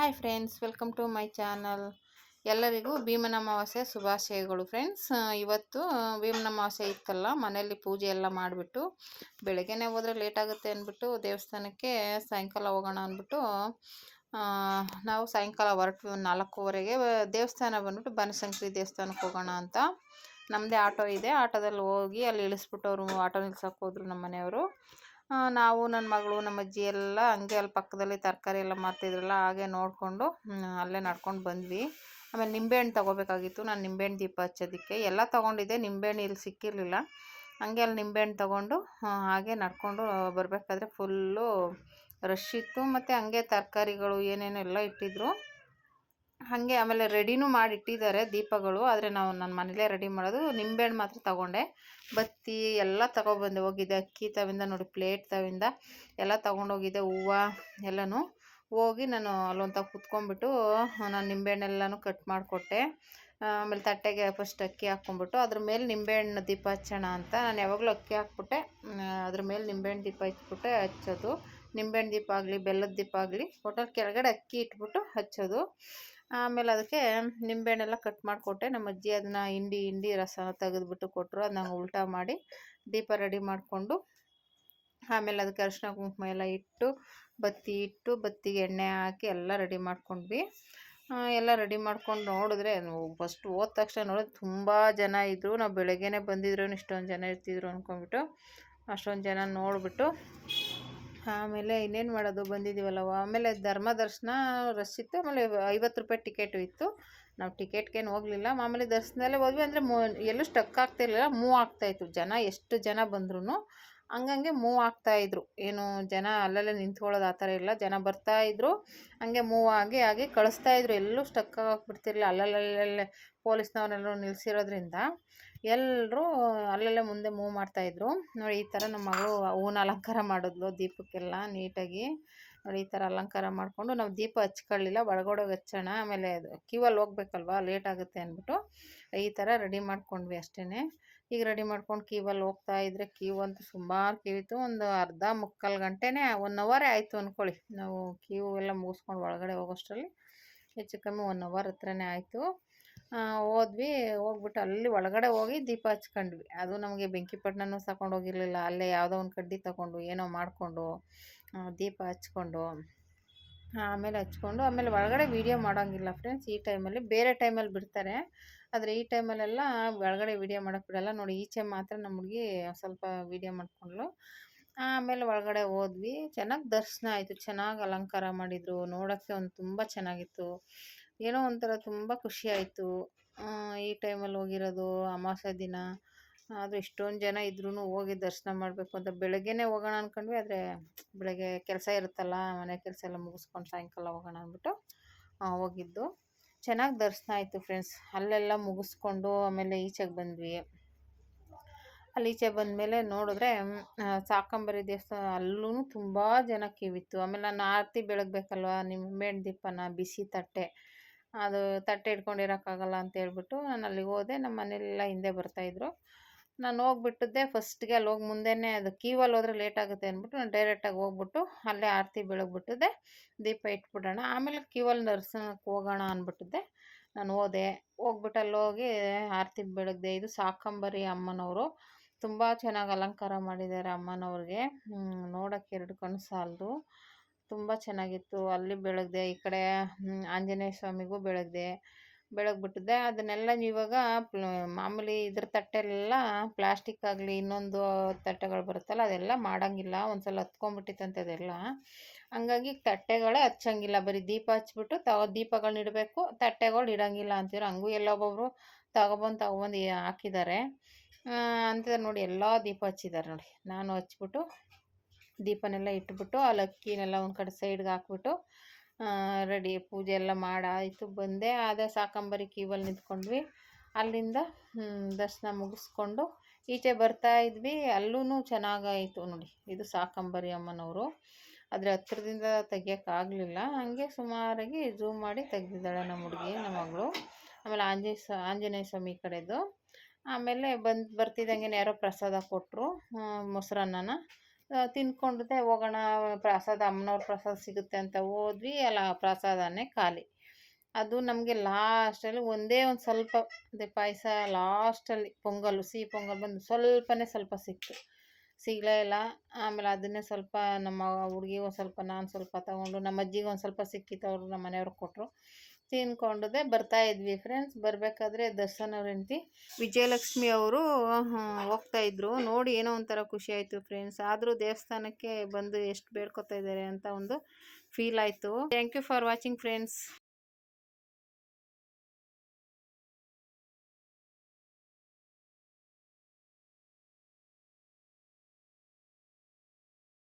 Hi friends welcome to my channel ಎಲ್ಲರಿಗೂ ಭೀಮನ ಅಮಾವಾಸ್ಯೆ ಶುಭಾಶಯಗಳು ಫ್ರೆಂಡ್ಸ್ ಇವತ್ತು ಭೀಮನ ಅಮಾವಾಸ್ಯೆ ಇತ್ತಲ್ಲ, ಮನೆಯಲ್ಲಿ ಪೂಜೆ ಎಲ್ಲ ಮಾಡಿಬಿಟ್ಟು, ಬೆಳಗ್ಗೆನೇ ಹೋದರೆ ಲೇಟಾಗುತ್ತೆ ಅಂದ್ಬಿಟ್ಟು, ದೇವಸ್ಥಾನಕ್ಕೆ ಸಾಯಂಕಾಲ ಹೋಗೋಣ ಅಂದ್ಬಿಟ್ಟು ನಾವು ಸಾಯಂಕಾಲ ಹೊರಟು ನಾಲ್ಕೂವರೆಗೆ ದೇವಸ್ಥಾನ ಬಂದ್ಬಿಟ್ಟು ಬನಶಂಕರಿ ದೇವಸ್ಥಾನಕ್ಕೆ ಹೋಗೋಣ ಅಂತ. ನಮ್ಮದೇ ಆಟೋ ಇದೆ, ಆಟೋದಲ್ಲಿ ಹೋಗಿ ಅಲ್ಲಿ ಇಳಿಸ್ಬಿಟ್ಟು ಅವರು ಆಟೋ ನಿಲ್ಸಕ್ಕೆ ಹೋದರು ನಮ್ಮ ಮನೆಯವರು ನಾವು ನನ್ನ ಮಗಳು ನಮ್ಮ ಅಜ್ಜಿ ಎಲ್ಲ ಹಂಗೆ ಅಲ್ಲಿ ಪಕ್ಕದಲ್ಲಿ ತರಕಾರಿ ಎಲ್ಲ ಮಾರ್ತಿದ್ರಲ್ಲ, ಹಾಗೆ ನೋಡಿಕೊಂಡು ಅಲ್ಲೇ ನಡ್ಕೊಂಡು ಬಂದ್ವಿ. ಆಮೇಲೆ ನಿಂಬೆಹಣ್ಣು ತೊಗೋಬೇಕಾಗಿತ್ತು. ನಾನು ನಿಂಬೆಹಣ್ಣು ದೀಪ ಹಚ್ಚೋದಕ್ಕೆ. ಎಲ್ಲ ತೊಗೊಂಡಿದ್ದೆ. ನಿಂಬೆಹಣ್ಣು ಇಲ್ಲಿ ಸಿಕ್ಕಿರಲಿಲ್ಲ. ಹಂಗೆ ಅಲ್ಲಿ ನಿಂಬೆಹಣ್ಣು ತೊಗೊಂಡು ಹಾಗೆ ನಡ್ಕೊಂಡು ಬರಬೇಕಾದ್ರೆ ಫುಲ್ಲು ರಶ್ ಇತ್ತು. ಮತ್ತು ಹಂಗೆ ತರಕಾರಿಗಳು ಏನೇನೆಲ್ಲ ಇಟ್ಟಿದ್ರು. ಹಾಗೆ ಆಮೇಲೆ ರೆಡಿನೂ ಮಾಡಿ ಇಟ್ಟಿದ್ದಾರೆ ದೀಪಗಳು, ಆದರೆ ನಾವು ನನ್ನ ಮನೇಲೇ ರೆಡಿ ಮಾಡೋದು. ನಿಂಬೆಹಣ್ಣು ಮಾತ್ರ ತಗೊಂಡೆ. ಬತ್ತಿ ಎಲ್ಲ ತಗೊಬಂದೆ ಹೋಗಿದ್ದೆ ಅಕ್ಕಿ ತವಿಂದ, ನೋಡಿ ಪ್ಲೇಟ್ ತವಿಂದ ಎಲ್ಲ ತೊಗೊಂಡೋಗಿದ್ದೆ ಹೂವು ಎಲ್ಲನೂ. ಹೋಗಿ ನಾನು ಅಲ್ಲೊಂದು ತಾವು ಕುತ್ಕೊಂಡ್ಬಿಟ್ಟು, ನಾನು ನಿಂಬೆಹಣ್ಣೆಲ್ಲನೂ ಕಟ್ ಮಾಡಿಕೊಟ್ಟೆ. ಆಮೇಲೆ ತಟ್ಟೆಗೆ ಫಸ್ಟ್ ಅಕ್ಕಿ ಹಾಕ್ಕೊಂಬಿಟ್ಟು ಅದ್ರ ಮೇಲೆ ನಿಂಬೆಹಣ್ಣು ದೀಪ ಹಚ್ಚೋಣ ಅಂತ ನಾನು ಯಾವಾಗಲೂ ಅಕ್ಕಿ ಹಾಕ್ಬಿಟ್ಟೆ. ಅದ್ರ ಮೇಲೆ ನಿಂಬೆಹಣ್ಣು ದೀಪ ಇಟ್ಬಿಟ್ಟೆ ಹಚ್ಚೋದು. ನಿಂಬೆಹಣ್ಣು ದೀಪ ಆಗಲಿ, ಬೆಲ್ಲದ ದೀಪ ಆಗಲಿ ಒಟ್ಟಲ್ಲಿ ಕೆಳಗಡೆ ಅಕ್ಕಿ ಇಟ್ಬಿಟ್ಟು ಹಚ್ಚೋದು. ಆಮೇಲೆ ಅದಕ್ಕೆ ನಿಂಬೆಹಣ್ಣೆಲ್ಲ ಕಟ್ ಮಾಡಿಕೊಟ್ಟೆ. ನಮ್ಮ ಅಜ್ಜಿ ಅದನ್ನ ಹಿಂಡಿ ಹಿಂಡಿ ರಸ ತೆಗೆದುಬಿಟ್ಟು ಕೊಟ್ಟರು ಅದನ್ನ ಉಲ್ಟಾ ಮಾಡಿ ದೀಪ ರೆಡಿ ಮಾಡಿಕೊಂಡು, ಆಮೇಲೆ ಅದಕ್ಕೆ ಅರಿಶಿನ ಕುಂಕುಮ ಎಲ್ಲ ಇಟ್ಟು, ಬತ್ತಿ ಇಟ್ಟು, ಬತ್ತಿಗೆ ಎಣ್ಣೆ ಹಾಕಿ ಎಲ್ಲ ರೆಡಿ ಮಾಡ್ಕೊಂಡ್ವಿ. ಎಲ್ಲ ರೆಡಿ ಮಾಡ್ಕೊಂಡು ನೋಡಿದ್ರೆ ಫಸ್ಟ್ ಹೋದ ತಕ್ಷಣ ನೋಡಿದ್ರೆ ತುಂಬ ಜನ ಇದ್ದರು ನಾವು ಬೆಳಗ್ಗೆನೇ ಬಂದಿದ್ರು, ಇಷ್ಟೊಂದು ಜನ ಇರ್ತಿದ್ರು ಅಂದ್ಕೊಂಡ್ಬಿಟ್ಟು ಅಷ್ಟೊಂದು ಜನ ನೋಡಿಬಿಟ್ಟು ಆಮೇಲೆ ಇನ್ನೇನು ಮಾಡೋದು ಬಂದಿದ್ದೀವಲ್ಲವ ಆಮೇಲೆ ಧರ್ಮ ದರ್ಶನ ರಶ್ ಇತ್ತು, ಆಮೇಲೆ ಐವತ್ತು ರೂಪಾಯಿ ಟಿಕೆಟು ಇತ್ತು. ನಾವು ಟಿಕೆಟ್ಗೇನು ಹೋಗಲಿಲ್ಲ. ಮಾಮೂಲಿ ದರ್ಶನದಲ್ಲೇ ಹೋದ್ವಿ, ಅಂದರೆ ಮೂ, ಎಲ್ಲೂ ಸ್ಟಕ್ ಆಗ್ತಿರ್ಲಿಲ್ಲ ಮೂವ್ ಆಗ್ತಾಯಿತ್ತು ಜನ, ಎಷ್ಟು ಜನ ಬಂದ್ರೂ ಹಂಗಂಗೆ ಮೂವ್ ಆಗ್ತಾಯಿದ್ರು ಏನು ಜನ ಅಲ್ಲಲ್ಲೇ ನಿಂತ್ಕೊಳ್ಳೋದು ಆ ಥರ ಇಲ್ಲ, ಜನ ಬರ್ತಾಯಿದ್ರು ಹಂಗೆ ಮೂವ್ ಆಗಿ ಆಗಿ ಕಳಿಸ್ತಾಯಿದ್ರು ಎಲ್ಲೂ ಸ್ಟಕ್ ಆಗಿಬಿಡ್ತಿರಲಿಲ್ಲ ಅಲ್ಲಲ್ಲಲ್ಲೇ ಪೊಲೀಸ್ನವರೆಲ್ಲರೂ ನಿಲ್ಸಿರೋದ್ರಿಂದ. ಎಲ್ಲರೂ ಅಲ್ಲಲ್ಲೇ ಮುಂದೆ ಮೂವ್ ಮಾಡ್ತಾಯಿದ್ರು ನೋಡಿ, ಈ ಥರ ನಮ್ಮ ಮಗಳು ಹೂನ ಅಲಂಕಾರ ಮಾಡಿದ್ಲು ದೀಪಕ್ಕೆಲ್ಲ ನೀಟಾಗಿ. ನೋಡಿ, ಈ ಥರ ಅಲಂಕಾರ ಮಾಡಿಕೊಂಡು ನಾವು ದೀಪ ಹಚ್ಕೊಳ್ಳಿಲ್ಲ ಒಳಗಡೆ ಹಚ್ಚೋಣ. ಆಮೇಲೆ ಕ್ಯೂವಲ್ಲಿ ಹೋಗ್ಬೇಕಲ್ವಾ, ಲೇಟ್ ಆಗುತ್ತೆ ಅಂದ್ಬಿಟ್ಟು ಈ ಥರ ರೆಡಿ ಮಾಡ್ಕೊಂಡ್ವಿ ಅಷ್ಟೇ ಈಗ ರೆಡಿ ಮಾಡ್ಕೊಂಡು ಕ್ಯೂವಲ್ಲಿ ಹೋಗ್ತಾ ಇದ್ರೆ ಕ್ಯೂ ಅಂತೂ ಸುಮಾರು ಕ್ಯೂ ಇತ್ತು ಒಂದು ಅರ್ಧ ಮುಕ್ಕಾಲು ಗಂಟೆನೇ, ಒನ್ ಅವರೇ ಆಯಿತು ಅಂದ್ಕೊಳ್ಳಿ ನಾವು ಕ್ಯೂ ಎಲ್ಲ ಮುಗಿಸ್ಕೊಂಡು ಒಳಗಡೆ ಹೋಗೋಷ್ಟರಲ್ಲಿ, ಹೆಚ್ಚು ಕಮ್ಮಿ ಒನ್ ಅವರ್ ಹತ್ರನೇ ಆಯಿತು. ಹೋದ್ವಿ, ಹೋಗ್ಬಿಟ್ಟು ಅಲ್ಲಿ ಒಳಗಡೆ ಹೋಗಿ ದೀಪ ಹಚ್ಕೊಂಡ್ವಿ. ಅದು ನಮಗೆ ಬೆಂಕಿಪಟ್ಟಣನೂ ತಗೊಂಡು ಹೋಗಿರಲಿಲ್ಲ ಅಲ್ಲೇ ಯಾವುದೋ ಒಂದು ಕಡ್ಡಿ ತಗೊಂಡು, ಏನೋ ಮಾಡಿಕೊಂಡು ದೀಪ ಹಚ್ಕೊಂಡು, ಆಮೇಲೆ ಹಚ್ಕೊಂಡು, ಆಮೇಲೆ ಒಳಗಡೆ ವೀಡಿಯೋ ಮಾಡೋಂಗಿಲ್ಲ ಫ್ರೆಂಡ್ಸ್ ಈ ಟೈಮಲ್ಲಿ ಬೇರೆ ಟೈಮಲ್ಲಿ ಬಿಡ್ತಾರೆ. ಆದರೆ ಈ ಟೈಮಲ್ಲೆಲ್ಲ ಒಳಗಡೆ ವೀಡಿಯೋ ಮಾಡೋಕ್ಕೆ ಬಿಡಲ್ಲ. ನೋಡಿ, ಈಚೆ ಮಾತ್ರ ನಮ್ಮ ಹುಡುಗಿ ಸ್ವಲ್ಪ ವೀಡಿಯೋ ಮಾಡಿಕೊಂಡ್ಳು. ಆಮೇಲೆ ಒಳಗಡೆ ಹೋದ್ವಿ. ಚೆನ್ನಾಗಿ ದರ್ಶನ ಆಯಿತು. ಚೆನ್ನಾಗಿ ಅಲಂಕಾರ ಮಾಡಿದರು. ನೋಡೋಕ್ಕೆ ಒಂದು ತುಂಬ ಚೆನ್ನಾಗಿತ್ತು. ಏನೋ ಒಂಥರ ತುಂಬ ಆಯಿತು. ಈ ಟೈಮಲ್ಲಿ ಹೋಗಿರೋದು, ಅಮಾವಾಸ್ಯೆ ದಿನ. ಆದರೂ ಇಷ್ಟೊಂದು ಜನ ಇದ್ರೂ ಹೋಗಿ ದರ್ಶನ ಮಾಡಬೇಕು ಅಂತ ಬೆಳಗ್ಗೆನೇ ಹೋಗೋಣ ಅಂದ್ಕೊಂಡ್ವಿ ಆದರೆ ಬೆಳಗ್ಗೆ ಕೆಲಸ ಇರುತ್ತಲ್ಲ, ಮನೆ ಕೆಲಸ ಎಲ್ಲ ಮುಗಿಸ್ಕೊಂಡು ಸಾಯಂಕಾಲ ಹೋಗೋಣ ಅಂದ್ಬಿಟ್ಟು ಹೋಗಿದ್ದು. ಚೆನ್ನಾಗಿ ದರ್ಶನ ಆಯಿತು ಫ್ರೆಂಡ್ಸ್ ಅಲ್ಲೆಲ್ಲ ಮುಗಿಸ್ಕೊಂಡು ಆಮೇಲೆ ಈಚೆಗೆ ಬಂದ್ವಿ. ಅಲ್ಲಿ ಈಚೆ ಬಂದಮೇಲೆ ನೋಡಿದ್ರೆ ಸಾಕಂಬರಿ ದೇವಸ್ಥಾನ ಅಲ್ಲೂ ತುಂಬ ಜನ ಕ್ಯೂ ಇತ್ತು ಆಮೇಲೆ ನಾನು ಆರತಿ ಬೆಳಗ್ಬೇಕಲ್ವ ನಿಂಬೆಹಣ್ಣು ದೀಪನ ಬಿಸಿ ತಟ್ಟೆ. ಅದು ತಟ್ಟೆ ಇಟ್ಕೊಂಡಿರೋಕ್ಕಾಗಲ್ಲ ಅಂತ ಹೇಳ್ಬಿಟ್ಟು ನಾನು ಅಲ್ಲಿಗೆ ಹೋದೆ. ನಮ್ಮ ಮನೆಯಲ್ಲೆಲ್ಲ ಹಿಂದೆ ಬರ್ತಾಯಿದ್ರು ನಾನು ಹೋಗ್ಬಿಟ್ಟಿದ್ದೆ ಫಸ್ಟ್ಗೆ ಅಲ್ಲಿ ಹೋಗಿ ಮುಂದೆನೇ ಅದು ಕ್ಯೂವಲ್ಲಿ ಹೋದ್ರೆ ಲೇಟ್ ಆಗುತ್ತೆ ಅಂದ್ಬಿಟ್ಟು ನಾನು ಡೈರೆಕ್ಟಾಗಿ ಹೋಗ್ಬಿಟ್ಟು ಅಲ್ಲೇ ಆರತಿ ಬೆಳಗ್ಬಿಟ್ಟಿದ್ದೆ ದೀಪ ಇಟ್ಬಿಡೋಣ. ಆಮೇಲೆ ಕ್ಯೂವಲ್ಲಿ ದರ್ಶನಕ್ಕೆ ಹೋಗೋಣ ಅಂದ್ಬಿಟ್ಟಿದ್ದೆ ನಾನು ಹೋದೆ. ಹೋಗ್ಬಿಟ್ಟು ಅಲ್ಲಿ ಹೋಗಿ ಆರತಿ ಬೆಳಗ್ದೆ ಇದು ಸಾಕಂಬರಿ ಅಮ್ಮನವರು ತುಂಬ ಚೆನ್ನಾಗಿ ಅಲಂಕಾರ ಮಾಡಿದ್ದಾರೆ ಅಮ್ಮನವ್ರಿಗೆ. ನೋಡೋಕ್ಕೆ ಎರಡು ಕಣ್ಣು ಸಾಲದು. ತುಂಬ ಚೆನ್ನಾಗಿತ್ತು. ಅಲ್ಲಿ ಬೆಳಗ್ದೆ, ಈ ಕಡೆ ಆಂಜನೇಯ ಸ್ವಾಮಿಗೂ ಬೆಳಗ್ದೆ. ಬೆಳಗ್ಬಿಟ್ಟಿದೆ ಅದನ್ನೆಲ್ಲ ಇವಾಗ ಮಾಮೂಲಿ ಇದ್ರ ತಟ್ಟೆಲ್ಲ ಪ್ಲಾಸ್ಟಿಕ್ ಆಗಲಿ, ಇನ್ನೊಂದು ತಟ್ಟೆಗಳು ಬರುತ್ತಲ್ಲ, ಅದೆಲ್ಲ ಮಾಡೋಂಗಿಲ್ಲ. ಒಂದ್ಸಲ ಹತ್ಕೊಂಡ್ಬಿಟ್ಟಿತ್ತಂತೆ ಅದೆಲ್ಲ. ಹಂಗಾಗಿ ತಟ್ಟೆಗಳೇ ಹಚ್ಚಂಗಿಲ್ಲ. ಬರೀ ದೀಪ ಹಚ್ಬಿಟ್ಟು ತಗೋ ದೀಪಗಳನ್ನ ಇಡಬೇಕು. ತಟ್ಟೆಗಳು ಇಡಂಗಿಲ್ಲ ಅಂತಿದ್ರು ಹಂಗೂ ಎಲ್ಲ ಒಬ್ಬೊಬ್ರು ತಗೊಬಂದು ತಗೊಬಂದು ಹಾಕಿದ್ದಾರೆ. ಅಂತ ನೋಡಿ, ಎಲ್ಲ ದೀಪ ಹಚ್ಚಿದ್ದಾರೆ ನೋಡಿ. ನಾನು ಹಚ್ಬಿಟ್ಟು ದೀಪನೆಲ್ಲ ಇಟ್ಬಿಟ್ಟು ಅಲ್ಲಿ ಅಕ್ಕಿನೆಲ್ಲ ಒಂದು ಕಡೆ ಸೈಡ್ಗೆ ಹಾಕ್ಬಿಟ್ಟು ರೆಡಿ ಪೂಜೆ ಎಲ್ಲ ಮಾಡಾಯಿತು, ಬಂದೆ. ಅದೇ ಸಾಕಂಬರಿ ಕೀವಲ್ಲಿ ನಿಂತ್ಕೊಂಡ್ವಿ. ಅಲ್ಲಿಂದ ದರ್ಶನ ಮುಗಿಸ್ಕೊಂಡು ಈಚೆ ಬರ್ತಾ ಇದ್ವಿ. ಅಲ್ಲೂ ಚೆನ್ನಾಗಾಯಿತು ನೋಡಿ. ಇದು ಸಾಕಂಬರಿ ಅಮ್ಮನವರು. ಆದರೆ ಹತ್ರದಿಂದ ತೆಗಿಯೋಕ್ಕಾಗಲಿಲ್ಲ ಹಾಗೆ ಸುಮಾರಾಗಿ ಝೂಮ್ ಮಾಡಿ ತೆಗೆದಿದ್ದಾಳೆ ನಮ್ಮ ಹುಡುಗಿ, ನಮ್ಮ ಮಗಳು. ಆಮೇಲೆ ಆಂಜನೇಯ ಆಂಜನೇಯ ಸ್ವಾಮಿ ಕಡೆದು. ಆಮೇಲೆ ಬಂದು ಬರ್ತಿದ್ದಂಗೆ ಯಾರೋ ಪ್ರಸಾದ ಕೊಟ್ಟರು ಮೊಸರನ್ನನ. ಆ, ತಿನ್ಕೊಂಡದೆ ಹೋಗೋಣ ಪ್ರಸಾದ ಅಮ್ಮನವ್ರ ಪ್ರಸಾದ ಸಿಗುತ್ತೆ ಅಂತ ಹೋದ್ವಿ. ಅಲ್ಲ ಪ್ರಸಾದನೇ ಖಾಲಿ. ಅದು ನಮಗೆ ಲಾಸ್ಟಲ್ಲಿ ಒಂದೇ ಒಂದು ಸ್ವಲ್ಪ ಅದೇ ಪಾಯಸ ಲಾಸ್ಟಲ್ಲಿ ಪೊಂಗಲ್ಲು ಸಿಹಿ ಪೊಂಗಲ್ ಬಂದು ಸ್ವಲ್ಪನೇ ಸ್ವಲ್ಪ ಸಿಕ್ತು. ಸಿಗಲೇ ಇಲ್ಲ. ಆಮೇಲೆ ಅದನ್ನೇ ಸ್ವಲ್ಪ ನಮ್ಮ ಹುಡುಗಿಗೆ ಒಂದು ಸ್ವಲ್ಪ ನಾನು ಸ್ವಲ್ಪ ತಗೊಂಡು ನಮ್ಮ ಅಜ್ಜಿಗೆ ಒಂದು ಸ್ವಲ್ಪ ಸಿಕ್ಕಿತ್ತು ಅವರು ನಮ್ಮ ಮನೆಯವ್ರಿಗೆ ಕೊಟ್ಟರು ತಿನ್ಕೊಂಡದೆ ಬರ್ತಾ ಇದ್ವಿ ಫ್ರೆಂಡ್ಸ್ ಬರಬೇಕಾದ್ರೆ ದರ್ಶನ್ ಅವ್ರ ಹೆಂಡತಿ, ವಿಜಯಲಕ್ಷ್ಮಿ ಅವರು ಹೋಗ್ತಾ ಇದ್ರು. ನೋಡಿ ಏನೋ ಒಂಥರ ಖುಷಿ ಆಯಿತು ಫ್ರೆಂಡ್ಸ್ ಆದರೂ ದೇವಸ್ಥಾನಕ್ಕೆ ಬಂದು ಎಷ್ಟು ಬೇಡ್ಕೊತಾ ಇದ್ದಾರೆ ಅಂತ ಒಂದು ಫೀಲ್ ಆಯಿತು. Thank you for watching friends